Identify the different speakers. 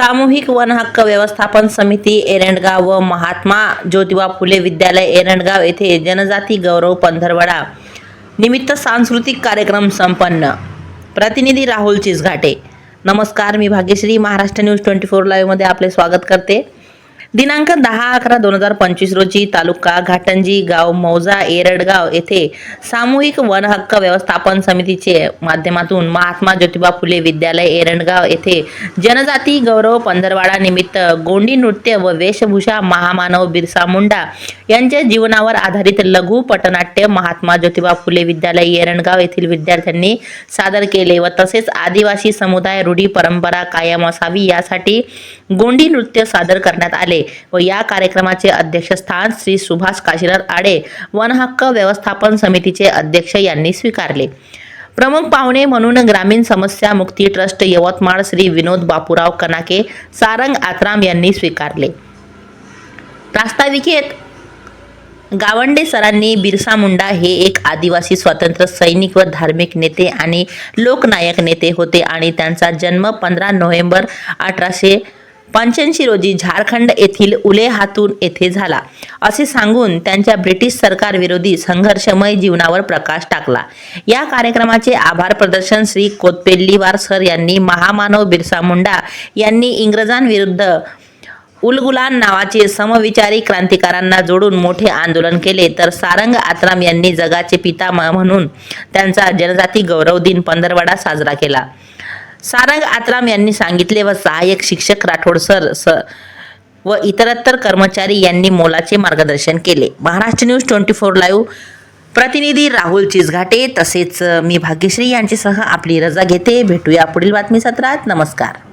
Speaker 1: सामूहिक वन हक्क व्यवस्थापन समिती एरंडगाव व महात्मा ज्योतिबा फुले विद्यालय एरंडगाव येथे जनजाती गौरव पंधरवडा. निमित्त सांस्कृतिक कार्यक्रम संपन्न. प्रतिनिधी राहुल चिसघाटे. नमस्कार मी Bhagyashree. Maharashtra news twenty four लाईव्हमध्ये आपले स्वागत करते. दिनांक दहा अकरा दोन हजार पंचवीस रोजी तालुका घाटंजी गाव मौजा एरडगाव येथे सामूहिक वन हक्क व्यवस्थापन समितीचे माध्यमातून महात्मा ज्योतिबा फुले विद्यालय एरंडगाव येथे जनजाती गौरव पंधरवाडा निमित्त गोंडी नृत्य व वेशभूषा महामानव बिरसा मुंडा यांच्या जीवनावर आधारित लघु पटनाट्य महात्मा ज्योतिबा फुले विद्यालय येरणगाव येथील विद्यार्थ्यांनी सादर केले व तसेच आदिवासी समुदाय रूढी परंपरा कायम असावी यासाठी गोंडी नृत्य सादर करण्यात आले व या कार्यक्रमाचे अध्यक्षस्थान श्री सुभाष काशीनाथ आडे वन हक्क व्यवस्थापन समितीचे अध्यक्ष यांनी स्वीकारले. प्रमुख पाहुणे म्हणून ग्रामीण समस्या मुक्ती ट्रस्ट यवतमाळ श्री विनोद बापूराव कनाके सारंग आत्राम यांनी स्वीकारले. प्रास्ताविकेत गावंडे सरांनी बिरसा मुंडा हे एक आदिवासी स्वातंत्र्य सैनिक व धार्मिक नेते आणि लोकनायक नेते होते आणि त्यांचा जन्म पंधरा नोव्हेंबर अठराशे पंच्याऐंशी रोजी झारखंड येथील उलेहातून येथे झाला. असे सांगून त्यांच्या ब्रिटिश सरकारविरोधी संघर्षमय जीवनावर प्रकाश टाकला. या कार्यक्रमाचे आभार प्रदर्शन श्री कोतपेल्लीवार सर यांनी महामानव बिरसा मुंडा यांनी इंग्रजांविरुद्ध उलगुलान नावाचे समविचारी क्रांतिकारांना जोडून मोठे आंदोलन केले. तर सारंग आत्राम यांनी जगाचे पिता म्हणून त्यांचा जनजाती गौरव दिन पंधरवडा साजरा केला. सारंग आत्राम यांनी सांगितले व सहाय्यक शिक्षक राठोड सर स व इतरत्तर कर्मचारी यांनी मोलाचे मार्गदर्शन केले. Maharashtra news twenty four live. प्रतिनिधी राहुल चिसघाटे तसेच मी भाग्यश्री यांच्यासह आपली रजा घेते. भेटूया पुढील बातमी सत्रात नमस्कार.